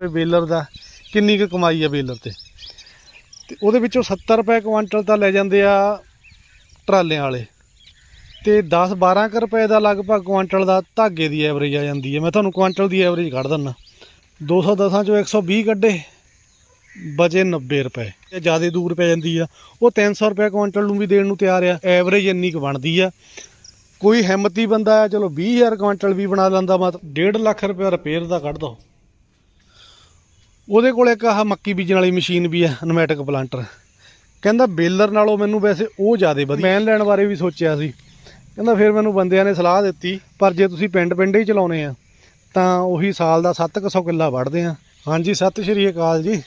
ਵੀ baler ਦਾ, ਕਿੰਨੀ ਕੁ ਕਮਾਈ ਆ ਬੇਲਰ ਤੇ? ਤੇ ਉਹਦੇ ਵਿੱਚੋਂ 70 ਰੁਪਏ ਕੁਆਂਟਲ ਤਾਂ ਲੈ ਜਾਂਦੇ ਆ ਟਰਾਲਿਆਂ ਵਾਲੇ। ਤੇ 10 12 ਕੁ ਰੁਪਏ ਦਾ ਲਗਭਗ ਕੁਆਂਟਲ ਦਾ ਧਾਗੇ ਦੀ ਐਵਰੇਜ ਆ ਜਾਂਦੀ ਹੈ ਮੈਂ ਤੁਹਾਨੂੰ ਕੁਆਂਟਲ ਦੀ ਐਵਰੇਜ ਕੱਢ ਦਿੰਦਾ। 210 ਚੋਂ 120 ਕੱਢੇ, ਬਚੇ 90 ਰੁਪਏ। ਇਹ ਜ਼ਿਆਦਾ ਦੂਰ ਪੈ ਜਾਂਦੀ ਆ। ਉਹ 300 ਰੁਪਏ ਕੁਆਂਟਲ ਨੂੰ ਵੀ ਦੇਣ ਨੂੰ ਤਿਆਰ ਆ। ਐਵਰੇਜ ਇੰਨੀ ਕੁ ਬਣਦੀ ਆ। ਕੋਈ ਹਿੰਮਤੀ ਬੰਦਾ ਆ, ਚਲੋ 20000 ਕੁਆਂਟਲ ਵੀ ਬਣਾ ਲੈਂਦਾ, ਮਤ 1.5 ਲੱਖ ਰੁਪਏ ਰਿਪੇਅਰ ਦਾ ਕੱਢ ਦੋ। ਉਹਦੇ ਕੋਲ ਇੱਕ ਆਹ ਮੱਕੀ ਬੀਜਣ ਵਾਲੀ ਮਸ਼ੀਨ ਵੀ ਆ ਨਮੈਟਿਕ ਪਲਾਂਟਰ ਕਹਿੰਦਾ ਬੇਲਰ ਨਾਲੋਂ ਮੈਨੂੰ ਵੈਸੇ ਉਹ ਜ਼ਿਆਦਾ ਵਧੀਆ। ਮੈਨ ਲੈਣ ਬਾਰੇ ਵੀ ਸੋਚਿਆ ਸੀ। ਕਹਿੰਦਾ ਫਿਰ ਮੈਨੂੰ ਬੰਦਿਆਂ ਨੇ ਸਲਾਹ ਦਿੱਤੀ, ਪਰ ਜੇ ਤੁਸੀਂ ਪਿੰਡ ਪਿੰਡ ਹੀ ਚਲਾਉਨੇ ਆ, ਤਾਂ ਉਹੀ ਸਾਲ ਦਾ 700 ਕਿੱਲਾ ਵੜਦੇ ਆ। ਹਾਂਜੀ, ਸਤਿ ਸ਼੍ਰੀ ਅਕਾਲ ਜੀ।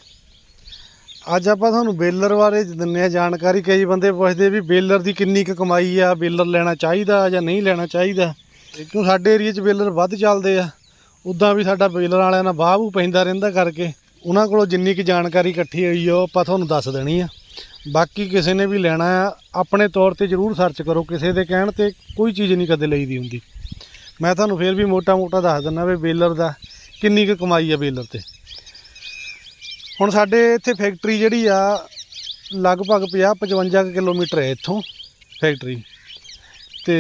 ਅੱਜ ਆਪਾਂ ਤੁਹਾਨੂੰ ਬੇਲਰ ਬਾਰੇ ਦਿੰਨੇ ਆ ਜਾਣਕਾਰੀ। ਕਈ ਬੰਦੇ ਪੁੱਛਦੇ ਵੀ ਬੇਲਰ ਦੀ ਕਿੰਨੀ ਕੁ ਕਮਾਈ ਆ, ਬੇਲਰ ਲੈਣਾ ਚਾਹੀਦਾ ਜਾਂ ਨਹੀਂ ਲੈਣਾ ਚਾਹੀਦਾ। ਕਿਉਂ ਸਾਡੇ ਏਰੀਆ 'ਚ ਬੇਲਰ ਵੱਧ ਚੱਲਦੇ ਆ, ਉਦਾਂ ਵੀ ਸਾਡਾ ਬੇਲਰ ਵਾਲਿਆਂ ਨਾਲ ਬਾਹੂ ਪੈਂਦਾ ਰਹਿੰਦਾ ਕਰਕੇ। ਉਹਨਾਂ ਕੋਲੋਂ ਜਿੰਨੀ ਕੁ ਜਾਣਕਾਰੀ ਇਕੱਠੀ ਹੋਈ ਆ, ਉਹ ਆਪਾਂ ਤੁਹਾਨੂੰ ਦੱਸ ਦੇਣੀ ਆ। ਬਾਕੀ ਕਿਸੇ ਨੇ ਵੀ ਲੈਣਾ ਆ, ਆਪਣੇ ਤੌਰ ਤੇ ਜ਼ਰੂਰ ਸਰਚ ਕਰੋ, ਕਿਸੇ ਦੇ ਕਹਿਣ ਤੇ ਕੋਈ ਚੀਜ਼ ਨਹੀਂ ਕਦੇ ਲਈਦੀ ਹੁੰਦੀ। ਮੈਂ ਤੁਹਾਨੂੰ ਫੇਰ ਵੀ ਮੋਟਾ-ਮੋਟਾ ਦੱਸ ਦਿੰਦਾ ਵੀ ਬੇਲਰ ਦਾ ਕਿੰਨੀ ਕੁ ਕਮਾਈ ਆ ਬੇਲਰ ਤੇ। ਹੁਣ ਸਾਡੇ ਇੱਥੇ ਫੈਕਟਰੀ ਜਿਹੜੀ ਆ, ਲਗਭਗ 50-55 ਕਿਲੋਮੀਟਰ ਹੈ ਇੱਥੋਂ ਫੈਕਟਰੀ ਤੇ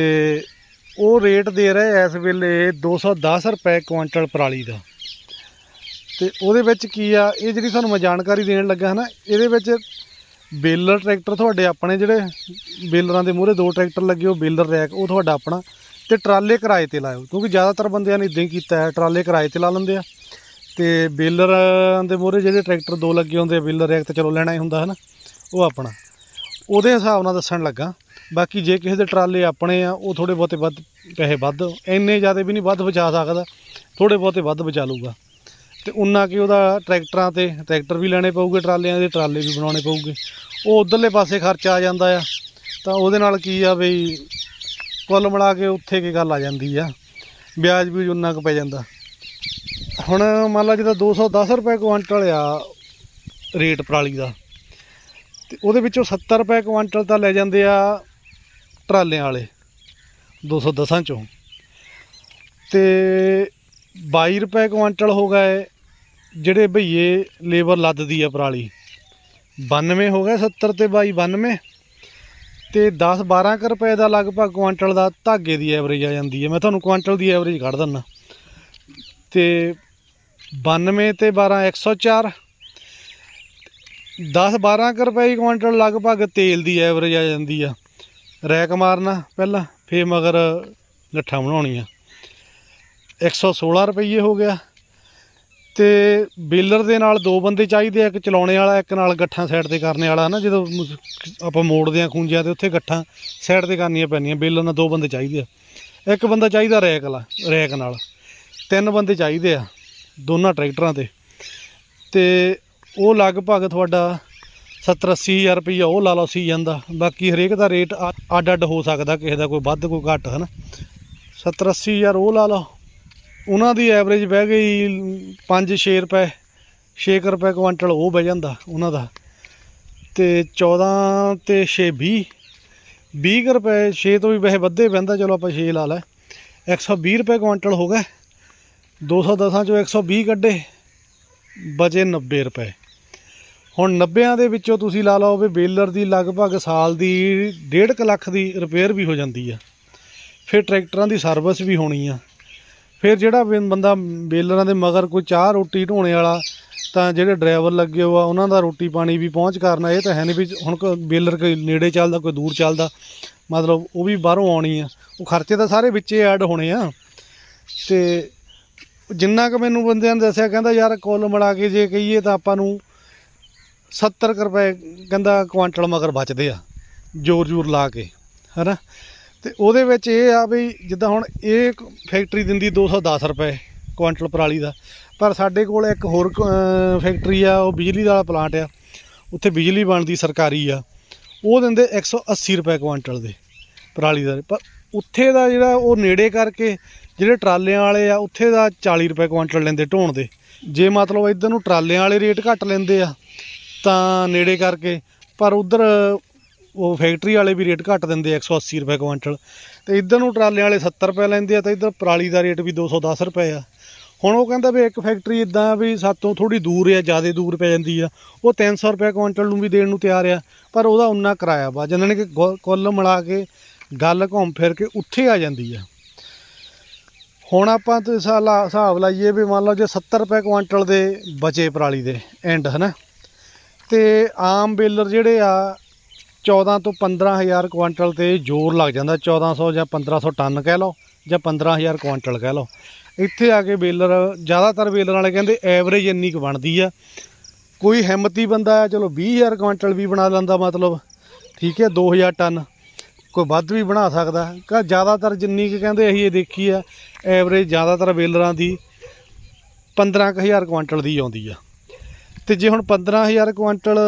ਉਹ ਰੇਟ ਦੇ ਰਹੇ ਇਸ ਵੇਲੇ 210 ਰੁਪਏ ਕੁਇੰਟਲ ਪਰਾਲੀ ਦਾ। ਤੇ ਉਹਦੇ ਵਿੱਚ ਕੀ ਆ, ਇਹ ਜਿਹੜੀ ਤੁਹਾਨੂੰ ਮੈਂ ਜਾਣਕਾਰੀ ਦੇਣ ਲੱਗਾ ਹੈ ਨਾ ਇਹਦੇ ਵਿੱਚ ਬੇਲਰ ਟਰੈਕਟਰ ਤੁਹਾਡੇ ਆਪਣੇ ਜਿਹੜੇ ਬੇਲਰਾਂ ਦੇ ਮੂਹਰੇ ਦੋ ਟਰੈਕਟਰ ਲੱਗੇ, ਉਹ ਬੇਲਰ ਰੈਕ, ਉਹ ਤੁਹਾਡਾ ਆਪਣਾ, ਤੇ ਟਰਾਲੇ ਕਿਰਾਏ ਤੇ ਲਾਇਓ, ਕਿਉਂਕਿ ਜ਼ਿਆਦਾਤਰ ਬੰਦਿਆਂ ਨੇ ਇਦਾਂ ਹੀ ਕੀਤਾ ਹੈ, ਟਰਾਲੇ ਕਿਰਾਏ ਤੇ ਲਾ ਲੈਂਦੇ ਆ, ਤੇ ਬੇਲਰ ਦੇ ਮੂਹਰੇ ਜਿਹੜੇ ਟਰੈਕਟਰ ਦੋ ਲੱਗੇ ਹੁੰਦੇ ਆ, ਬੇਲਰ ਰੈਕ ਤੇ ਚਲੋ ਲੈਣਾ ਹੀ ਹੁੰਦਾ ਹੈ ਨਾ ਉਹ ਆਪਣਾ, ਉਹਦੇ ਹਿਸਾਬ ਨਾਲ ਦੱਸਣ ਲੱਗਾ, ਬਾਕੀ ਜੇ ਕਿਸੇ ਦੇ ਟਰਾਲੇ ਆਪਣੇ ਆ, ਉਹ ਥੋੜੇ ਬਹੁਤੇ ਵੱਧ, ਪੈਸੇ ਵੱਧ, ਇੰਨੇ ਜ਼ਿਆਦਾ ਵੀ ਨਹੀਂ ਵੱਧ ਬਚਾ ਸਕਦਾ ਥੋੜੇ ਬਹੁਤੇ ਵੱਧ ਬਚਾ ਲੂਗਾ ਤੇ ਉਨਾ ਕਿ ਉਹਦਾ ਟਰੈਕਟਰਾਂ ਤੇ, ਟਰੈਕਟਰ ਵੀ ਲੈਣੇ ਪਊਗੇ, ਟਰਾਲਿਆਂ ਦੇ ਟਰਾਲੇ ਵੀ ਬਣਾਉਣੇ ਪਊਗੇ। ਉਹ ਉਧਰਲੇ ਪਾਸੇ ਖਰਚਾ ਆ ਜਾਂਦਾ ਆ। ਤਾਂ ਉਹਦੇ ਨਾਲ ਕੀ ਆ ਬਈ, ਕੁੱਲ ਮਿਲਾ ਕੇ ਉੱਥੇ ਕੀ ਗੱਲ ਆ ਜਾਂਦੀ ਆ। ਵਿਆਜ ਵੀ ਉਨਾ ਕੁ ਪੈ ਜਾਂਦਾ। ਹੁਣ ਮੰਨ ਲਾ ਜਿਹਦਾ 210 ਰੁਪਏ ਕੁਆਂਟਲ ਆ ਰੇਟ ਪਰਾਲੀ ਦਾ। ਤੇ ਉਹਦੇ ਵਿੱਚੋਂ 70 ਰੁਪਏ ਕੁਆਂਟਲ ਤਾਂ ਲੈ ਜਾਂਦੇ ਆ ਟਰਾਲਿਆਂ ਵਾਲੇ 210 ਚੋਂ। ਤੇ 22 ਰੁਪਏ ਕੁਆਂਟਲ ਹੋ ਗਏ ਜਿਹੜੇ ਭਈਏ ਲੇਬਰ ਲੱਦਦੀ ਆ ਪਰਾਲੀ 92 ਹੋ ਗਏ 70 ਤੇ ਬਾਈ 92 ਤੇ 10 12 ਕੁ ਰੁਪਏ ਦਾ ਲਗਭਗ ਕੁਆਂਟਲ ਦਾ ਧਾਗੇ ਦੀ ਐਵਰੇਜ ਆ ਜਾਂਦੀ ਹੈ ਮੈਂ ਤੁਹਾਨੂੰ ਕੁਆਂਟਲ ਦੀ ਐਵਰੇਜ ਕੱਢ ਦਿੰਦਾ। ਤੇ 92 ਤੇ 12 104 10 12 ਕੁ ਰੁਪਏ ਕੁਆਂਟਲ ਲਗਭਗ ਤੇਲ ਦੀ ਐਵਰੇਜ ਆ ਜਾਂਦੀ ਆ। ਰੈਕ ਮਾਰਨਾ ਪਹਿਲਾਂ, ਫੇਰ ਮਗਰ ਗੱਠਾਂ ਬਣਾਉਣੀਆਂ। 116 ਰੁਪਏ ਹੋ ਗਿਆ। ਤੇ ਬੇਲਰ ਦੇ ਨਾਲ ਦੋ ਬੰਦੇ ਚਾਹੀਦੇ ਆ, ਇੱਕ ਚਲਾਉਣੇ ਵਾਲਾ, ਇੱਕ ਨਾਲ ਗੱਠਾਂ ਸਾਈਡ ਤੇ ਕਰਨੇ ਵਾਲਾ ਨਾ ਜਦੋਂ ਆਪਾਂ ਮੋੜਦੇ ਆ ਖੂੰਜਿਆਂ ਤੇ, ਉੱਥੇ ਗੱਠਾਂ ਸਾਈਡ ਤੇ ਕਰਨੀਆਂ ਪੈਣੀਆਂ। ਬੇਲਰ ਨਾਲ ਦੋ ਬੰਦੇ ਚਾਹੀਦੇ ਆ। ਇੱਕ ਬੰਦਾ ਚਾਹੀਦਾ ਰੈਕ ਵਾਲਾ ਰੈਕ ਨਾਲ। ਤਿੰਨ ਬੰਦੇ ਚਾਹੀਦੇ ਆ, ਦੋਨਾਂ ਟਰੈਕਟਰਾਂ ਤੇ। ਤੇ ਉਹ ਲਗਭਗ ਤੁਹਾਡਾ 70 80 ਹਜ਼ਾਰ ਰੁਪਈਆ ਉਹ ਲਾ ਲਓ ਸੀ ਜਾਂਦਾ। ਬਾਕੀ ਹਰੇਕ ਦਾ ਰੇਟ ਅ- ਅੱਡ ਅੱਡ ਹੋ ਸਕਦਾ, ਕਿਸੇ ਦਾ ਕੋਈ ਵੱਧ, ਕੋਈ ਘੱਟ ਹੈ ਨਾ 70 80 ਹਜ਼ਾਰ ਉਹ ਲਾ ਲਓ। ਉਹਨਾਂ ਦੀ ਐਵਰੇਜ ਬਹਿ ਗਈ 5-6 ਰੁਪਏ 6 ਰੁਪਏ ਕੁਆਂਟਲ ਉਹ ਬਹਿ ਜਾਂਦਾ ਉਹਨਾਂ ਦਾ। ਤੇ 14 ਤੇ 6 20 20 ਕੁ ਰੁਪਏ 6 ਤੋਂ ਵੀ ਵੈਸੇ ਵੱਧੇ ਪੈਂਦਾ ਚਲੋ ਆਪਾਂ 6 ਲਾ ਲੈ। 120 ਰੁਪਏ ਕੁਆਂਟਲ ਹੋ ਗਏ। 210 ਚੋਂ 120 ਕੱਢੇ, ਬਚੇ 90 ਰੁਪਏ। ਹੁਣ 90ਾਂ ਦੇ ਵਿੱਚੋਂ ਤੁਸੀਂ ਲਾ ਲਓ ਵੀ ਬੇਲਰ ਦੀ ਲਗਭਗ ਸਾਲ ਦੀ 1.5 ਲੱਖ ਦੀ ਰਿਪੇਅਰ ਵੀ ਹੋ ਜਾਂਦੀ ਆ। ਫਿਰ ਟਰੈਕਟਰਾਂ ਦੀ ਸਰਵਿਸ ਵੀ ਹੋਣੀ ਆ। ਫਿਰ ਜਿਹੜਾ ਬੰ- ਬੰਦਾ ਬੇਲਰਾਂ ਦੇ ਮਗਰ ਕੋਈ ਚਾਹ ਰੋਟੀ ਢੋਣੇ ਵਾਲਾ, ਤਾਂ ਜਿਹੜੇ ਡਰਾਈਵਰ ਲੱਗੇ ਹੋ ਆ, ਉਹਨਾਂ ਦਾ ਰੋਟੀ ਪਾਣੀ ਵੀ ਪਹੁੰਚ ਕਰਨਾ ਇਹ ਤਾਂ ਹੈ ਨਹੀਂ ਵੀ ਹੁਣ ਕੋਈ ਬੇਲਰ ਕੋਈ ਨੇੜੇ ਚੱਲਦਾ, ਕੋਈ ਦੂਰ ਚੱਲਦਾ, ਮਤਲਬ ਉਹ ਵੀ ਬਾਹਰੋਂ ਆਉਣੀ ਆ। ਉਹ ਖਰਚੇ ਤਾਂ ਸਾਰੇ ਵਿੱਚੇ ਐਡ ਹੋਣੇ ਆ। ਤੇ ਜਿੰਨਾ ਕੁ ਮੈਨੂੰ ਬੰਦਿਆਂ ਨੇ ਦੱਸਿਆ, ਕਹਿੰਦਾ ਯਾਰ ਕੁੱਲ ਬਣਾ ਕੇ ਜੇ ਕਹੀਏ ਤਾਂ ਆਪਾਂ ਨੂੰ 70 ਕੁ ਰੁਪਏ ਕਹਿੰਦਾ ਕੁਆਂਟਲ ਮਗਰ ਬਚਦੇ ਆ ਜ਼ੋਰ ਜ਼ੋਰ ਲਾ ਕੇ, ਹੈਨਾ? ਤੇ ਉਹਦੇ ਵਿੱਚ ਇਹ ਆ ਵੀ ਜਿੱਦਾਂ ਹੁਣ ਇਹ ਫੈਕਟਰੀ ਦਿੰਦੀ 210 ਰੁਪਏ ਕੁਇੰਟਲ ਪਰਾਲੀ ਦਾ। ਪਰ ਸਾਡੇ ਕੋਲ ਇੱਕ ਹੋਰ ਕ- ਫੈਕਟਰੀ ਆ, ਉਹ ਬਿਜਲੀ ਵਾਲਾ ਪਲਾਂਟ ਆ। ਉੱਥੇ ਬਿਜਲੀ ਬਣਦੀ ਸਰਕਾਰੀ ਆ। ਉਹ ਦਿੰਦੇ 180 ਰੁਪਏ ਕੁਆਂਟਲ ਦੇ ਪਰਾਲੀ ਦਾ। ਪਰ ਉੱਥੇ ਦਾ ਜਿਹੜਾ ਉਹ ਨੇੜੇ ਕਰਕੇ ਜਿਹੜੇ ਟਰਾਲਿਆਂ ਵਾਲੇ ਆ, ਉੱਥੇ ਦਾ 40 ਰੁਪਏ ਕੁਆਂਟਲ ਲੈਂਦੇ ਢੋਣ ਦੇ। ਜੇ ਮਤਲਬ ਇੱਧਰ ਨੂੰ ਟਰਾਲਿਆਂ ਵਾਲੇ ਰੇਟ ਘੱਟ ਲੈਂਦੇ ਆ, ਤਾਂ ਨੇੜੇ ਕਰਕੇ। ਪਰ ਉਧਰ ਉਹ ਫੈਕਟਰੀ ਵਾਲੇ ਵੀ ਰੇਟ ਘੱਟ ਦਿੰਦੇ ਆ 180 ਰੁਪਏ ਕੁਆਂਟਲ। ਤੇ ਇੱਧਰ ਨੂੰ ਟਰਾਲਿਆਂ ਵਾਲੇ 70 ਰੁਪਏ ਲੈਂਦੇ ਆ ਤਾਂ ਇੱਧਰ ਪਰਾਲੀ ਦਾ ਰੇਟ ਵੀ 210 ਰੁਪਏ ਆ। ਹੁਣ ਉਹ ਕਹਿੰਦਾ ਵੀ ਇੱਕ ਫੈਕਟਰੀ ਇਦਾਂ ਵੀ ਸਾਤੋਂ ਥੋੜੀ ਦੂਰ ਆ, ਜ਼ਿਆਦਾ ਦੂਰ ਪੈ ਜਾਂਦੀ ਆ। ਉਹ 300 ਰੁਪਏ ਕੁਇੰਟਲ ਨੂੰ ਵੀ ਦੇਣ ਨੂੰ ਤਿਆਰ ਆ, ਪਰ ਉਹਦਾ ਉਨਾ ਕਿਰਾਇਆ ਵਾ। ਜਿੰਨਾਂ ਕਿ ਗੁ- ਕੁੱਲ ਮਿਲਾ ਕੇ ਗੱਲ ਘੁੰਮ ਫਿਰ ਕੇ ਉੱਥੇ ਆ ਜਾਂਦੀ ਆ। ਹੁਣ ਆਪਾਂ ਤੇ ਸਾਲਾ ਹਿਸਾਬ ਲਾਈਏ ਵੀ ਮੰਨ ਲਓ ਜੇ 70 ਰੁਪਏ ਕੁਇੰਟਲ ਦੇ ਬਚੇ ਪਰਾਲੀ ਦੇ ਐਂਡ ਹਨਾ? ਤੇ ਆਮ ਬੇਲਰ ਜਿਹੜੇ ਆ 14 ਤੋਂ 15000 ਕੁਇੰਟਲ ਤੇ ਜ਼ੋਰ ਲੱਗ ਜਾਂਦਾ 1400 ਜਾਂ 1500 ਟਨ ਕਹਿ ਲਓ ਜਾਂ 15000 ਕੁਇੰਟਲ ਕਹਿ ਲਓ। ਇੱਥੇ ਆ ਕੇ ਬੇਲਰ, ਜ਼ਿਆਦਾਤਰ ਬੇਲਰ ਵਾਲੇ ਕਹਿੰਦੇ ਐਵਰੇਜ ਇੰਨੀ ਕੁ ਬਣਦੀ ਆ। ਕੋਈ ਹਿੰਮਤੀ ਬੰਦਾ ਆ, ਚਲੋ 20000 ਕੁਇੰਟਲ ਵੀ ਬਣਾ ਲੈਂਦਾ ਮਤਲਬ, ਠੀਕ ਹੈ 2000 ਟਨ। ਕੋਈ ਵੱਧ ਵੀ ਬਣਾ ਸਕਦਾ। ਕਾ ਜ਼ਿਆਦਾਤਰ ਜਿੰਨੀ ਕੁ ਕਹਿੰਦੇ ਅਸੀਂ ਇਹ ਦੇਖੀ ਆ ਐਵਰੇਜ ਜ਼ਿਆਦਾਤਰ ਬੇਲਰਾਂ ਦੀ 15000 ਕੁਇੰਟਲ ਦੀ ਆਉਂਦੀ ਆ। ਤੇ ਜੇ ਹੁਣ 15000 ਕੁਇੰਟਲ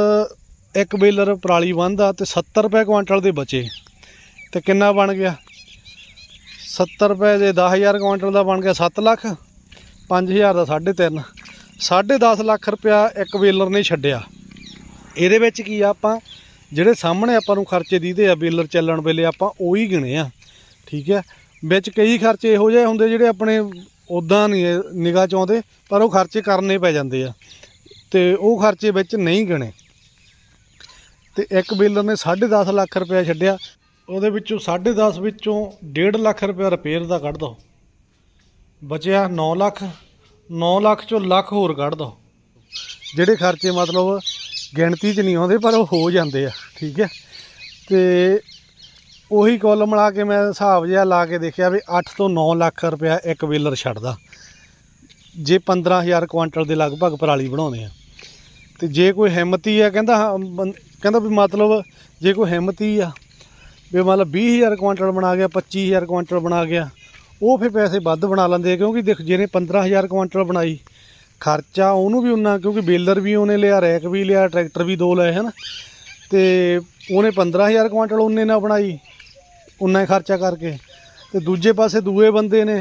ਇੱਕ ਬੇਲਰ ਪਰਾਲੀ ਬੰਦਾ ਤੇ 70 ਰੁਪਏ ਕੁਇੰਟਲ ਦੇ ਬਚੇ। ਤੇ ਕਿੰਨਾ ਬਣ ਗਿਆ? 70 ਰੁਪਏ ਦੇ 10000 ਕੁਇੰਟਲ ਦਾ ਬਣ ਗਿਆ 7 ਲੱਖ 5000 ਦਾ 3.5 10.5 ਲੱਖ ਰੁਪਇਆ ਇੱਕ ਬੇਲਰ ਨੇ ਛੱਡਿਆ। ਇਹਦੇ ਵਿੱਚ ਕੀ ਆ ਆਪਾਂ, ਜਿਹੜੇ ਸਾਹਮਣੇ ਆਪਾਂ ਨੂੰ ਖਰਚੇ ਦੀਦੇ ਆ ਬੇਲਰ ਚੱਲਣ ਵੇਲੇ, ਆਪਾਂ ਉਹੀ ਗਿਣੇ ਆ। ਠੀਕ ਹੈ? ਵਿੱਚ ਕਈ ਖਰਚੇ ਇਹੋ ਜਿਹੇ ਹੁੰਦੇ ਜਿਹੜੇ ਆਪਣੇ ਉਦਾਂ ਨਹੀਂ, ਨਿਗਾਹ ਚ ਆਉਂਦੇ, ਪਰ ਉਹ ਖਰਚੇ ਕਰਨੇ ਪੈ ਜਾਂਦੇ ਆ। ਤੇ ਉਹ ਖਰਚੇ ਵਿੱਚ ਨਹੀਂ ਗਿਣੇ। ਤੇ ਇੱਕ ਬੇਲਰ ਨੇ 10.5 ਲੱਖ ਰੁਪਇਆ ਛੱਡਿਆ। ਉਹਦੇ ਵਿੱਚੋਂ 10.5 ਵਿੱਚੋਂ 1.5 ਲੱਖ ਰੁਪਇਆ ਰਿਪੇਅਰ ਦਾ ਕੱਢ ਦੋ। ਬਚਿਆ 9 ਲੱਖ। 9 ਲੱਖ ਚੋਂ ਲੱਖ ਹੋਰ ਕੱਢ ਦੋ। ਜਿਹੜੇ ਖਰਚੇ ਮਤਲਬ ਗਿਣਤੀ 'ਚ ਨਹੀਂ ਆਉਂਦੇ, ਪਰ ਉਹ ਹੋ ਜਾਂਦੇ ਆ, ਠੀਕ ਹੈ? ਤੇ ਉਹੀ ਕੁੱਲ ਮਿਲਾ ਕੇ ਮੈਂ ਹਿਸਾਬ ਜਿਹਾ ਲਾ ਕੇ ਦੇਖਿਆ ਵੀ 8 ਤੋਂ 9 ਲੱਖ ਰੁਪਇਆ ਇੱਕ ਵੇਲਰ ਛੱਡਦਾ। ਜੇ 15000 ਕੁਇੰਟਲ ਦੇ ਲਗਭਗ ਪਰਾਲੀ ਬਣਾਉਂਦੇ ਆ। ਤੇ ਜੇ ਕੋਈ ਹਿੰਮਤੀ ਆ ਕਹਿੰਦਾ ਹਾਂ, ਬੰ- ਕਹਿੰਦਾ ਵੀ ਮਤਲਬ ਜੇ ਕੋਈ ਹਿੰਮਤੀ ਆ ਵੀ ਮਤਲਬ 20000 ਕੁਆਂਟਲ ਬਣਾ ਗਿਆ 25000 ਕੁਆਂਟਲ ਬਣਾ ਗਿਆ ਉਹ ਫਿਰ ਪੈਸੇ ਵੱਧ ਬਣਾ ਲੈਂਦੇ ਆ ਕਿਉਂਕਿ ਦੇਖ ਜਿਹਨੇ 15000 ਕੁਆਂਟਲ ਬਣਾਈ ਖਰਚਾ ਉਹਨੂੰ ਵੀ ਉਨਾ ਕਿਉਂਕਿ ਬੇਲਰ ਵੀ ਉਹਨੇ ਲਿਆ ਰੈਕ ਵੀ ਲਿਆ ਟਰੈਕਟਰ ਵੀ ਦੋ ਲਏ ਹਨ ਤੇ ਉਹਨੇ 15000 ਕੁਆਂਟਲ ਉਹਨੇ ਨਾ ਬਣਾਈ ਉਨਾ ਹੀ ਖਰਚਾ ਕਰਕੇ ਤੇ ਦੂਜੇ ਪਾਸੇ ਦੂਏ ਬੰਦੇ ਨੇ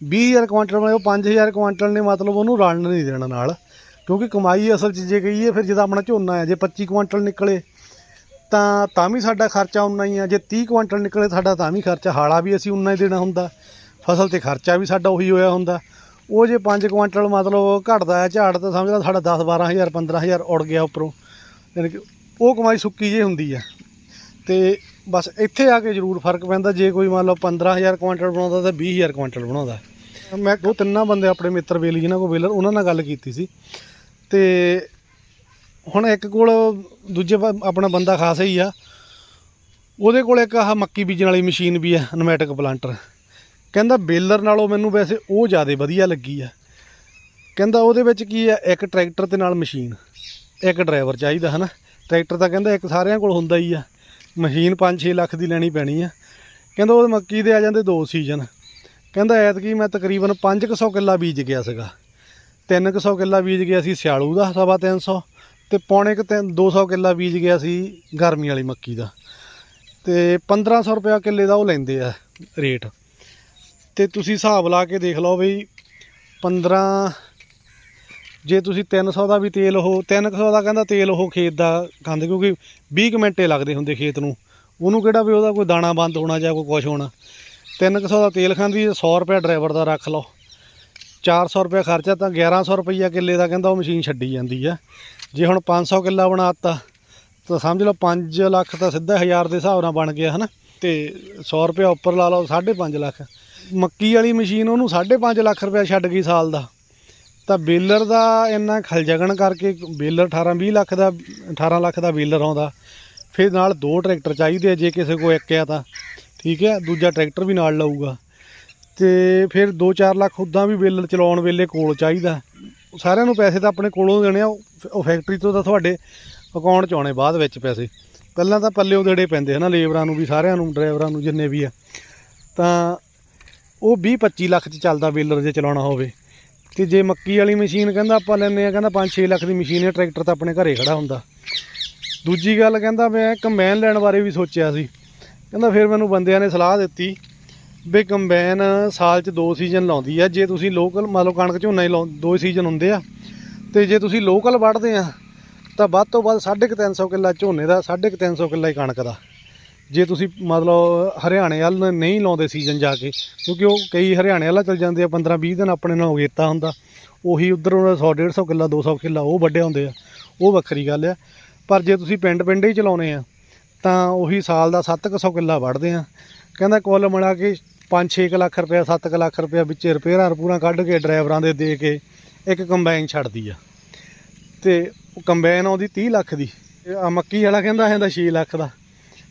20000 ਕੁਆਂਟਲ ਬਣਾਏ ਉਹ 5000 ਕੁਆਂਟਲ ਨੇ ਮਤਲਬ ਉਹਨੂੰ ਰਲਣ ਨਹੀਂ ਦੇਣਾ ਨਾਲ। ਕਿਉਂਕਿ ਕਮਾਈ ਅਸਲ 'ਚ ਜੇ ਕਹੀਏ ਫਿਰ ਜਿਹਦਾ ਆਪਣਾ ਝੋਨਾ ਹੈ, ਜੇ 25 ਕੁਇੰਟਲ ਨਿਕਲੇ, ਤਾਂ ਤਾਂ ਵੀ ਸਾਡਾ ਖਰਚਾ ਉਨਾ ਹੀ ਆ ਜੇ 30 ਕੁਇੰਟਲ ਨਿਕਲੇ ਸਾਡਾ ਤਾਂ ਵੀ ਖਰਚਾ, ਹਾਲਾ ਵੀ ਅਸੀਂ ਉਨਾ ਹੀ ਦੇਣਾ ਹੁੰਦਾ, ਫਸਲ ਤੇ ਖਰਚਾ ਵੀ ਸਾਡਾ ਉਹੀ ਹੋਇਆ ਹੁੰਦਾ। ਉਹ ਜੇ 5 ਕੁਇੰਟਲ ਮਤਲਬ ਘਟਦਾ ਹੈ, ਝਾੜ ਤਾਂ ਸਮਝ ਲਾ ਸਾਡਾ 10 12000 15000 ਉੜ ਗਿਆ ਉੱਪਰੋਂ, ਯਾਨੀ ਕਿ ਉਹ ਕਮਾਈ ਸੁੱਕੀ ਜੇ ਹੁੰਦੀ ਆ ਤੇ ਬਸ ਇੱਥੇ ਆ ਕੇ ਜ਼ਰੂਰ ਫ਼ਰਕ ਪੈਂਦਾ, ਜੇ ਕੋਈ ਮੰਨ ਲਓ 15000 ਕੁਇੰਟਲ ਬਣਾਉਂਦਾ ਤਾਂ 20000 ਕੁਇੰਟਲ ਬਣਾਉਂਦਾ। ਮੈਂ ਉਹ ਤਿੰਨਾਂ ਬੰਦੇ ਆਪਣੇ ਮਿੱਤਰ ਬੇਲੀ ਜਿਹਨਾਂ ਕੋਲ ਬੇਲਰ, ਉਹਨਾਂ ਨਾਲ ਗੱਲ ਕੀਤੀ ਸੀ। ਤੇ ਹੁਣ ਇੱਕ ਕੋਲ ਦੂਜੇ ਪਾ- ਆਪਣਾ ਬੰਦਾ ਖਾਸ ਹੀ ਆ। ਉਹਦੇ ਕੋਲ ਇੱਕ ਆਹ ਮੱਕੀ ਬੀਜਣ ਵਾਲੀ ਮਸ਼ੀਨ ਵੀ ਆ, ਨਮੈਟਿਕ ਪਲਾਂਟਰ। ਕਹਿੰਦਾ ਬੇਲਰ ਨਾਲੋਂ ਮੈਨੂੰ ਵੈਸੇ ਉਹ ਜ਼ਿਆਦਾ ਵਧੀਆ ਲੱਗੀ ਆ। ਕਹਿੰਦਾ ਉਹਦੇ ਵਿੱਚ ਕੀ ਆ, ਇੱਕ ਟਰੈਕਟਰ ਤੇ ਨਾਲ ਮਸ਼ੀਨ। ਇੱਕ ਡਰਾਈਵਰ ਚਾਹੀਦਾ, ਹਨਾ? ਟਰੈਕਟਰ ਤਾਂ ਕਹਿੰਦਾ ਇੱਕ ਸਾਰਿਆਂ ਕੋਲ ਹੁੰਦਾ ਹੀ ਆ। ਮਸ਼ੀਨ 5-6 ਲੱਖ ਦੀ ਲੈਣੀ ਪੈਣੀ ਆ। ਕਹਿੰਦਾ ਉਹ ਮੱਕੀ ਦੇ ਆ ਜਾਂਦੇ ਦੋ ਸੀਜ਼ਨ। ਕਹਿੰਦਾ ਐਤਕੀ ਮੈਂ ਤਕਰੀਬਨ 500 ਕਿੱਲਾ ਬੀਜ ਗਿਆ ਸੀਗਾ। 300 ਕਿੱਲਾ ਬੀਜ ਗਿਆ ਸੀ ਸਿਆਲੂ ਦਾ ਸਵਾ 300 ਤੇ ਪੌਣੇ ਕੁ ਤਿੰਨ 200 ਕਿੱਲਾ ਬੀਜ ਗਿਆ ਸੀ ਗਰਮੀ ਵਾਲੀ ਮੱਕੀ ਦਾ। ਤੇ 1500 ਰੁਪਇਆ ਕਿੱਲੇ ਦਾ ਉਹ ਲੈਂਦੇ ਆ ਰੇਟ। ਤੇ ਤੁਸੀਂ ਹਿਸਾਬ ਲਾ ਕੇ ਦੇਖ ਲਓ ਬਈ 15 ਜੇ ਤੁਸੀਂ 300 ਦਾ ਵੀ ਤੇਲ ਉਹ 300 ਦਾ ਕਹਿੰਦਾ ਤੇਲ ਉਹ ਖੇਤ ਦਾ ਖਾਂਦੇ ਕਿਉਂਕਿ 20 ਕੁ ਮਿੰਟੇ ਲੱਗਦੇ ਹੁੰਦੇ ਖੇਤ ਨੂੰ। ਉਹਨੂੰ ਕਿਹੜਾ ਵੀ ਉਹਦਾ ਕੋਈ ਦਾਣਾ ਬੰਦ ਹੋਣਾ ਜਾਂ ਕੋਈ ਕੁਛ ਹੋਣਾ। 300 ਦਾ ਤੇਲ ਖਾਂਦੀ 100 ਰੁਪਏ ਡਰਾਈਵਰ ਦਾ ਰੱਖ ਲਓ। 400 ਰੁਪਏ ਖਰਚਾ ਤਾਂ 1100 ਰੁਪਈਆ ਕਿੱਲੇ ਦਾ ਕਹਿੰਦਾ ਉਹ ਮਸ਼ੀਨ ਛੱਡੀ ਜਾਂਦੀ ਆ। ਜੇ ਹੁਣ 500 ਕਿੱਲਾ ਬਣਾਤਾ ਤਾਂ ਸਮਝ ਲਓ 5 ਲੱਖ ਤਾਂ ਸਿੱਧਾ 1000 ਦੇ ਹਿਸਾਬ ਨਾਲ ਬਣ ਗਿਆ ਹਨਾ। ਤੇ 100 ਰੁਪਏ ਉੱਪਰ ਲਾ ਲਓ 5.5 ਲੱਖ। ਮੱਕੀ ਵਾਲੀ ਮਸ਼ੀਨ ਉਹਨੂੰ 5.5 ਲੱਖ ਰੁਪਏ ਛੱਡ ਗਈ ਸਾਲ ਦਾ। ਤਾਂ ਬੇਲਰ ਦਾ ਇੰਨਾ ਖਲਜਗਣ ਕਰਕੇ ਬੇਲਰ 18 20 ਲੱਖ ਦਾ 18 ਲੱਖ ਦਾ ਬੇਲਰ ਆਉਂਦਾ। ਫਿਰ ਨਾਲ ਦੋ ਟਰੈਕਟਰ ਚਾਹੀਦੇ ਆ ਜੇ ਕਿਸੇ ਕੋ ਇੱਕ ਆ ਤਾਂ। ਠੀਕ ਹੈ ਦੂਜਾ ਟਰੈਕਟਰ ਵੀ ਨਾਲ ਲਊਗਾ। ਤੇ ਫਿਰ 2-4 ਲੱਖ ਉਦਾਂ ਵੀ ਬੇਲਰ ਚਲਾਉਣ ਵੇਲੇ ਕੋਲ ਚਾਹੀਦਾ। ਸਾਰਿਆਂ ਨੂੰ ਪੈਸੇ ਤਾਂ ਆਪਣੇ ਕੋਲੋਂ ਦੇਣੇ ਆ, ਉਹ ਉਹ ਫੈਕਟਰੀ ਤੋਂ ਤਾਂ ਤੁਹਾਡੇ ਅਕਾਊਂਟ 'ਚ ਆਉਣੇ, ਬਾਅਦ ਵਿੱਚ ਪੈਸੇ। ਪਹਿਲਾਂ ਤਾਂ ਪੱਲੇ ਦੇਣੇ ਪੈਂਦੇ ਹਨਾ, ਲੇਬਰਾਂ ਨੂੰ ਵੀ, ਸਾਰਿਆਂ ਨੂੰ, ਡਰਾਈਵਰਾਂ ਨੂੰ ਜਿੰਨੇ ਵੀ ਆ। ਤਾਂ ਉਹ 20-25 ਲੱਖ 'ਚ ਚੱਲਦਾ ਵੇਲਰ ਜੇ ਚਲਾਉਣਾ ਹੋਵੇ। ਤੇ ਜੇ ਮੱਕੀ ਵਾਲੀ ਮਸ਼ੀਨ ਕਹਿੰਦਾ ਆਪਾਂ ਲੈਂਦੇ ਆ, ਕਹਿੰਦਾ 5-6 ਲੱਖ ਦੀ ਮਸ਼ੀਨ ਹੈ ਟਰੈਕਟਰ ਤਾਂ ਆਪਣੇ ਘਰੇ ਖੜਾ ਹੁੰਦਾ। ਦੂਜੀ ਗੱਲ ਕਹਿੰਦਾ ਮੈਂ ਕੰਬਾਈਨ ਲੈਣ ਬਾਰੇ ਵੀ ਸੋਚਿਆ ਸੀ। ਕਹਿੰਦਾ ਫਿਰ ਮੈਨੂੰ ਬੰਦਿਆਂ ਨੇ ਸਲਾਹ ਦਿੱਤੀ ਵੀ ਕੰਬਾਈਨ ਸਾਲ 'ਚ ਦੋ ਸੀਜ਼ਨ ਲਾਉਂਦੀ ਆ। ਜੇ ਤੁਸੀਂ ਲੋਕਲ ਮੰਨ ਲਓ ਕਣਕ ਝੋਨਾ ਹੀ ਲਾਉ ਦੋ ਸੀਜ਼ਨ ਹੁੰਦੇ ਆ, ਤੇ ਜੇ ਤੁਸੀਂ ਲੋਕਲ ਵੱਢਦੇ ਆ, ਤਾਂ ਵੱਧ ਤੋਂ ਵੱਧ 350 ਕਿੱਲਾ ਝੋਨੇ ਦਾ 350 ਕਿੱਲਾ ਹੀ ਕਣਕ ਦਾ। ਜੇ ਤੁਸੀਂ ਮਤਲਬ ਹਰਿਆਣੇ ਵੱਲ ਨਹੀਂ ਲਾਉਂਦੇ ਸੀਜ਼ਨ ਜਾ ਕੇ, ਕਿਉਂਕਿ ਉਹ ਕਈ ਹਰਿਆਣੇ ਵਾਲਾ ਚਲ ਜਾਂਦੇ ਆ 15 20 ਦਿਨ ਆਪਣੇ ਨਾਲ ਅਗੇਤਾ ਹੁੰਦਾ। ਉਹੀ ਉਧਰ ਉਹਨਾਂ 100 150 ਕਿੱਲਾ 200 ਕਿੱਲਾ ਉਹ ਵੱਡੇ ਹੁੰਦੇ ਆ। ਉਹ ਵੱਖਰੀ ਗੱਲ ਆ। ਪਰ ਜੇ ਤੁਸੀਂ ਪਿੰਡ ਪਿੰਡ ਹੀ ਚਲਾਉਨੇ ਆ, ਤਾਂ ਉਹੀ ਸਾਲ ਦਾ 700 ਕਿੱਲਾ ਵੱਢਦੇ ਆ। ਕਹਿੰਦਾ ਕੁੱਲ ਮਿਲਾ ਕੇ 5-6 ਲੱਖ ਰੁਪਇਆ 7 ਲੱਖ ਰੁਪਇਆ ਵਿੱਚ ਰਿਪੇਅਰਾਂ ਰਪੂਰਾਂ ਕੱਢ ਕੇ ਡਰਾਈਵਰਾਂ ਦੇ ਦੇ ਕੇ ਇੱਕ ਕੰਬਾਈਨ ਛੱਡਦੀ ਆ। ਤੇ ਉਹ ਕੰਬਾਈਨ ਆਉਂਦੀ 30 ਲੱਖ ਦੀ। ਆ ਮੱਕੀ ਵਾਲਾ ਕਹਿੰਦਾ ਇਹਦਾ 6 ਲੱਖ ਦਾ।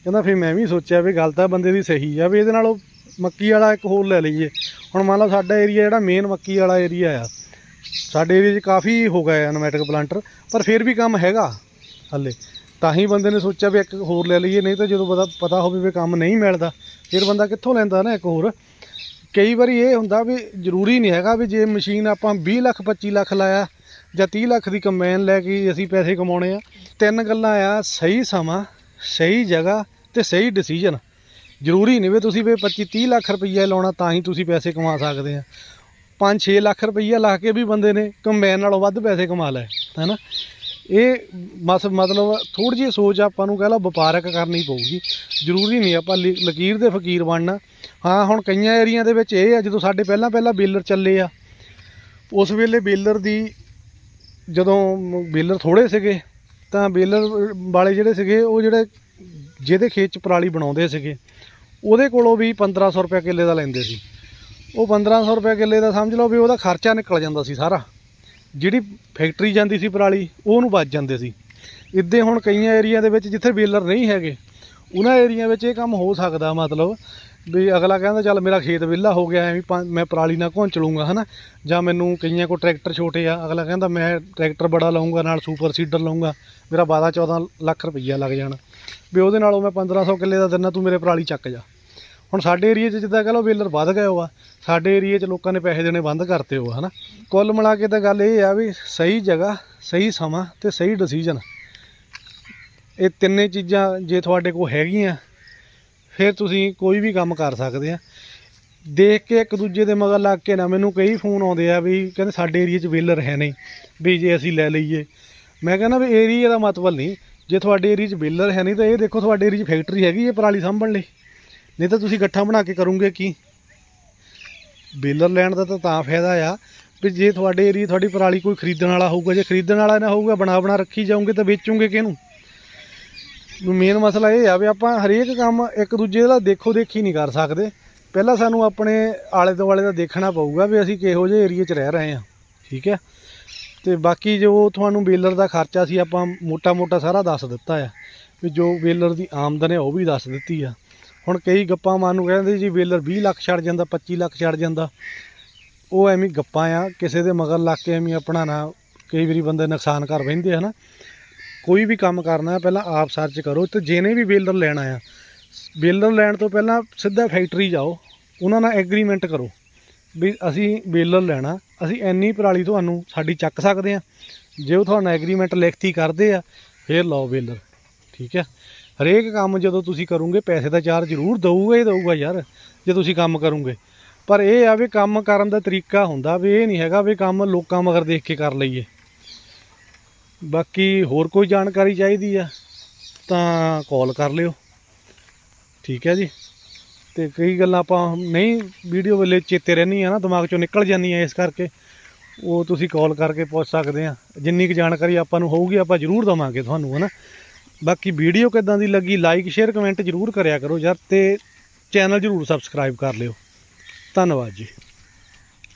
ਕਹਿੰਦਾ ਫਿਰ ਮੈਂ ਵੀ ਸੋਚਿਆ ਵੀ ਗੱਲ ਤਾਂ ਬੰਦੇ ਦੀ ਸਹੀ ਆ ਵੀ ਇਹਦੇ ਨਾਲੋਂ ਮੱਕੀ ਵਾਲਾ ਇੱਕ ਹੋਰ ਲੈ ਲਈਏ। ਹੁਣ ਮੰਨ ਲਓ ਸਾਡਾ ਏਰੀਆ ਜਿਹੜਾ ਮੇਨ ਮੱਕੀ ਵਾਲਾ ਏਰੀਆ ਆ। ਸਾਡੇ ਏਰੀਆ 'ਚ ਕਾਫੀ ਹੋ ਗਿਆ ਆ ਨਮੈਟਿਕ ਪਲਾਂਟਰ ਪਰ ਫਿਰ ਵੀ ਕੰਮ ਹੈਗਾ ਹੱਲੇ। ਤਾਂ ਹੀ ਬੰਦੇ ਨੇ ਸੋਚਿਆ ਵੀ ਇੱਕ ਹੋਰ ਲੈ ਲਈਏ, ਨਹੀਂ ਤਾਂ ਜਦੋਂ ਪਤਾ ਪਤਾ ਹੋਵੇ ਵੀ ਕੰਮ ਨਹੀਂ ਮਿਲਦਾ, ਫਿਰ ਬੰਦਾ ਕਿੱਥੋਂ ਲੈਂਦਾ ਨਾ ਇੱਕ ਹੋਰ। ਕਈ ਵਾਰੀ ਇਹ ਹੁੰਦਾ ਵੀ ਜ਼ਰੂਰੀ ਨਹੀਂ ਹੈਗਾ ਵੀ ਜੇ ਮਸ਼ੀਨ ਆਪਾਂ 20 ਲੱਖ 25 ਲੱਖ ਲਾਇਆ ਜਾਂ 30 ਲੱਖ ਦੀ ਕੰਬਾਈਨ ਲੈ ਕੇ ਅਸੀਂ ਪੈਸੇ ਕਮਾਉਣੇ ਆ, ਤਿੰਨ ਗੱਲਾਂ ਆ, ਸਹੀ ਸਮਾਂ, ਸਹੀ ਜਗ੍ਹਾ ਤੇ ਸਹੀ ਡਿਸੀਜਨ ਜ਼ਰੂਰੀ ਨਹੀਂ ਵੀ ਤੁਸੀਂ ਵੀ 25 30 ਲੱਖ ਰੁਪਈਆ ਲਾਉਣਾ ਤਾਂ ਹੀ ਤੁਸੀਂ ਪੈਸੇ ਕਮਾ ਸਕਦੇ ਆ। 5-6 ਲੱਖ ਰੁਪਈਆ ਲਾ ਕੇ ਵੀ ਬੰਦੇ ਨੇ ਕੰਬਾਈਨ ਨਾਲੋਂ ਵੱਧ ਪੈਸੇ ਕਮਾ ਲਏ, ਹੈਨਾ? ਇਹ ਮਸ, ਮਤਲਬ ਥੋੜੀ ਜਿਹੀ ਸੋਚ ਆਪਾਂ ਨੂੰ ਕਹਿ ਲਾ ਵਪਾਰਕ ਕਰਨੀ ਪਊਗੀ। ਜ਼ਰੂਰੀ ਨਹੀਂ ਆਪਾਂ ਲ- ਲਕੀਰ ਦੇ ਫਕੀਰ ਬਣਨਾ। ਹਾਂ, ਹੁਣ ਕਈਆਂ ਏਰੀਆ ਦੇ ਵਿੱਚ ਇਹ ਆ, ਜਦੋਂ ਸਾਡੇ ਪਹਿਲਾਂ ਪਹਿਲਾਂ ਬੇਲਰ ਚੱਲੇ ਆ, ਉਸ ਵੇਲੇ ਬੇਲਰ ਦੀ ਜਦੋਂ ਬੇਲਰ ਥੋੜੇ ਸੀਗੇ, ਤਾਂ ਬੇਲਰ ਵਾਲੇ ਜਿਹੜੇ ਸੀਗੇ, ਉਹ ਜਿਹੜੇ ਜਿਹਦੇ ਖੇਤ ਚ ਪਰਾਲੀ ਬਣਾਉਂਦੇ ਸੀਗੇ, ਉਹਦੇ ਕੋਲੋਂ ਵੀ 1500 ਰੁਪਏ ਕਿੱਲੇ ਦਾ ਲੈਂਦੇ ਸੀ। ਉਹ 1500 ਰੁਪਏ ਕਿੱਲੇ ਦਾ ਸਮਝ ਲਓ ਵੀ ਉਹਦਾ ਖਰਚਾ ਨਿਕਲ ਜਾਂਦਾ ਸੀ ਸਾਰਾ। ਜਿਹੜੀ ਫੈਕਟਰੀ ਜਾਂਦੀ ਸੀ ਪਰਾਲੀ, ਉਹਨੂੰ ਬਚ ਜਾਂਦੇ ਸੀ। ਇੱਦੇ ਹੁਣ ਕਈਆਂ ਏਰੀਆ ਦੇ ਵਿੱਚ ਜਿੱਥੇ ਬੇਲਰ ਨਹੀਂ ਹੈਗੇ, ਉਹਨਾਂ ਏਰੀਆ ਵਿੱਚ ਇਹ ਕੰਮ ਹੋ ਸਕਦਾ ਮਤਲਬ ਵੀ ਅਗਲਾ ਕਹਿੰਦਾ, ਚੱਲ ਮੇਰਾ ਖੇਤ ਵਿਹਲਾ ਹੋ ਗਿਆ, ਐਵੇਂ ਪੰ- ਮੈਂ ਪਰਾਲੀ ਨਾਲ ਘੁੰਚ ਲੂੰਗਾ ਹਨਾ? ਜਾਂ ਮੈਨੂੰ ਕਈਆਂ ਕੋ ਟਰੈਕਟਰ ਛੋਟੇ ਆ, ਅਗਲਾ ਕਹਿੰਦਾ, ਮੈਂ ਟਰੈਕਟਰ ਬੜਾ ਲਾਉਂਗਾ ਨਾਲ ਸੁਪਰ ਸੀਡਰ ਲਾਉਂਗਾ ਮੇਰਾ 12 14 ਲੱਖ ਰੁਪਈਆ ਲੱਗ ਜਾਣਾ। ਵੀ ਉਹਦੇ ਨਾਲੋਂ ਮੈਂ 1500 ਕਿੱਲੇ ਦਾ ਦਿਨਾ ਤੂੰ ਮੇਰੇ ਪਰਾਲੀ ਚੱਕ ਜਾ। ਹੁਣ ਸਾਡੇ ਏਰੀਆ 'ਚ ਜਿੱਦਾਂ ਕਹ ਲਓ ਬੇਲਰ ਵੱਧ ਗਏ ਹੋ ਆ ਸਾਡੇ ਏਰੀਆ 'ਚ ਲੋਕਾਂ ਨੇ ਪੈਸੇ ਦੇਣੇ ਬੰਦ ਕਰਤੇ ਹੋ ਹਨਾ? ਕੁੱਲ ਮਿਲਾ ਕੇ ਤਾਂ ਗੱਲ ਇਹ ਆ ਵੀ ਸਹੀ ਜਗ੍ਹਾ, ਸਹੀ ਸਮਾਂ ਤੇ ਸਹੀ ਡਿਸੀਜਨ ਇਹ ਤਿੰਨੇ ਚੀਜ਼ਾਂ ਜੇ ਤੁਹਾਡੇ ਕੋਲ ਹੈਗੀਆਂ, ਫਿਰ ਤੁਸੀਂ ਕੋਈ ਵੀ ਕੰਮ ਕਰ ਸਕਦੇ ਆ। ਦੇਖ ਕੇ ਇੱਕ ਦੂਜੇ ਦੇ ਮਗਰ ਲੱਗ ਕੇ ਨਾ, ਮੈਨੂੰ ਕਈ ਫੋਨ ਆਉਂਦੇ ਆ ਵੀ ਕਹਿੰਦੇ ਸਾਡੇ ਏਰੀਆ 'ਚ ਵੇਲਰ ਹੈ ਨਹੀਂ, ਵੀ ਜੇ ਅਸੀਂ ਲੈ ਲਈਏ। ਮੈਂ ਕਹਿੰਦਾ ਵੀ ਏਰੀਆ ਦਾ ਮਤਲਬ ਨਹੀਂ, ਜੇ ਤੁਹਾਡੇ ਏਰੀਆ 'ਚ ਵੇਲਰ ਹੈ ਨਹੀਂ ਤਾਂ ਇਹ ਦੇਖੋ ਤੁਹਾਡੇ ਏਰੀਆ 'ਚ ਫੈਕਟਰੀ ਹੈਗੀ ਹੈ ਪਰਾਲੀ ਸਾਂਭਣ ਲਈ। ਨਹੀਂ ਤਾਂ ਤੁਸੀਂ ਇਕੱਠਾ ਬਣਾ ਕੇ ਕਰੋਗੇ ਕੀ? ਬੇਲਰ ਲੈਣ ਦਾ ਤਾਂ ਤਾਂ ਫਾਇਦਾ ਆ, ਵੀ ਜੇ ਤੁਹਾਡੇ ਏਰੀਆ ਤੁਹਾਡੀ ਪਰਾਲੀ ਕੋਈ ਖਰੀਦਣ ਵਾਲਾ ਹੋਊਗਾ, ਜੇ ਖਰੀਦਣ ਵਾਲਾ ਨਾ ਹੋਊਗਾ, ਬਣਾ ਬਣਾ ਰੱਖੀ ਜਾਓਗੇ ਤਾਂ ਵੇਚੋਗੇ ਕਿਹਨੂੰ? ਮੇਨ ਮਸਲਾ ਇਹ ਆ ਵੀ ਆਪਾਂ ਹਰੇਕ ਕੰਮ ਇੱਕ ਦੂਜੇ ਦਾ ਦੇਖੋ ਦੇਖੀ ਨਹੀਂ ਕਰ ਸਕਦੇ। ਪਹਿਲਾਂ ਸਾਨੂੰ ਆਪਣੇ ਆਲੇ ਦੁਆਲੇ ਦਾ ਦੇਖਣਾ ਪਊਗਾ ਵੀ ਅਸੀਂ ਕਿਹੋ ਜਿਹੇ ਏਰੀਆ 'ਚ ਰਹਿ ਰਹੇ ਹਾਂ। ਠੀਕ ਹੈ? ਤੇ ਬਾਕੀ ਜੋ ਤੁਹਾਨੂੰ ਬੇਲਰ ਦਾ ਖਰਚਾ ਸੀ ਆਪਾਂ ਮੋਟਾ-ਮੋਟਾ ਸਾਰਾ ਦੱਸ ਦਿੱਤਾ ਆ। ਵੀ ਜੋ ਬੇਲਰ ਦੀ ਆਮਦਨ ਹੈ ਉਹ ਵੀ ਦੱਸ ਦਿੱਤੀ ਆ। ਹੁਣ ਕਈ ਗੱਪਾਂ ਮਾਨ ਨੂੰ ਕਹਿੰਦੇ ਜੀ ਵੇਲਰ 20 ਲੱਖ ਛੱਡ ਜਾਂਦਾ 25 ਲੱਖ ਛੱਡ ਜਾਂਦਾ। ਉਹ ਐਵੇਂ ਗੱਪਾਂ ਆ, ਕਿਸੇ ਦੇ ਮਗਰ ਲੱਗ ਕੇ ਐਵੇਂ ਆਪਣਾ ਨਾ ਕਈ ਵਾਰੀ ਬੰਦੇ ਨੁਕਸਾਨ ਕਰ ਬੈਂਦੇ ਹਨਾ। ਕੋਈ ਵੀ ਕੰਮ ਕਰਨਾ ਪਹਿਲਾਂ ਆਪ ਸਰਚ ਕਰੋ ਤੇ ਜਿਹਨੇ ਵੀ ਵੇਲਰ ਲੈਣਾ ਆ, ਵੇਲਰ ਲੈਣ ਤੋਂ ਪਹਿਲਾਂ ਸਿੱਧਾ ਫੈਕਟਰੀ ਜਾਓ, ਉਹਨਾਂ ਨਾਲ ਐਗਰੀਮੈਂਟ ਕਰੋ ਵੀ ਅਸੀਂ ਵੇਲਰ ਲੈਣਾ, ਅਸੀਂ ਇੰਨੀ ਪਰਾਲੀ ਤੁਹਾਨੂੰ ਸਾਡੀ ਚੱਕ ਸਕਦੇ ਆ। ਜੇ ਉਹ ਤੁਹਾਨੂੰ ਐਗਰੀਮੈਂਟ ਲਿਖਤੀ ਕਰਦੇ ਆ, ਫੇਰ ਲਓ ਵੇਲਰ, ਠੀਕ ਹੈ ਹਰੇਕ ਕੰਮ ਜਦੋਂ ਤੁਸੀਂ ਕਰੋਗੇ, ਪੈਸੇ ਦਾ ਚਾਰ ਜ਼ਰੂਰ ਦਊਗਾ ਹੀ ਦਊਗਾ ਯਾਰ, ਜੇ ਤੁਸੀਂ ਕੰਮ ਕਰੋਗੇ। ਪਰ ਇਹ ਆ ਵੀ ਕੰਮ ਕਰਨ ਦਾ ਤਰੀਕਾ ਹੁੰਦਾ ਵੀ ਇਹ ਨਹੀਂ ਹੈਗਾ ਵੀ ਕੰਮ ਲੋਕਾਂ ਮਗਰ ਦੇਖ ਕੇ ਕਰ ਲਈਏ। ਬਾਕੀ ਹੋਰ ਕੋਈ ਜਾਣਕਾਰੀ ਚਾਹੀਦੀ ਆ, ਤਾਂ ਕਾਲ ਕਰ ਲਿਓ। ਠੀਕ ਹੈ ਜੀ? ਤੇ ਕਈ ਗੱਲਾਂ ਆਪਾਂ ਨਹੀਂ, ਵੀਡੀਓ ਵੇਲੇ ਚੇਤੇ ਰਹਿੰਦੀਆਂ ਨਾ, ਦਿਮਾਗ ਚੋਂ ਨਿਕਲ ਜਾਂਦੀਆਂ ਇਸ ਕਰਕੇ। ਉਹ ਤੁਸੀਂ ਕਾਲ ਕਰਕੇ ਪੁੱਛ ਸਕਦੇ ਆ। ਜਿੰਨੀ ਕੁ ਜਾਣਕਾਰੀ ਆਪਾਂ ਨੂੰ ਹੋਊਗੀ, ਆਪਾਂ ਜ਼ਰੂਰ ਦਵਾਂਗੇ ਤੁਹਾਨੂੰ, ਹਨਾ? ਬਾਕੀ ਵੀਡੀਓ ਕਿੱਦਾਂ ਦੀ ਲੱਗੀ ਲਾਈਕ ਸ਼ੇਅਰ ਕਮੈਂਟ ਜ਼ਰੂਰ ਕਰਿਆ ਕਰੋ ਯਾਰ ਤੇ ਚੈਨਲ ਜ਼ਰੂਰ ਸਬਸਕ੍ਰਾਈਬ ਕਰ ਲਿਓ। ਧੰਨਵਾਦ ਜੀ।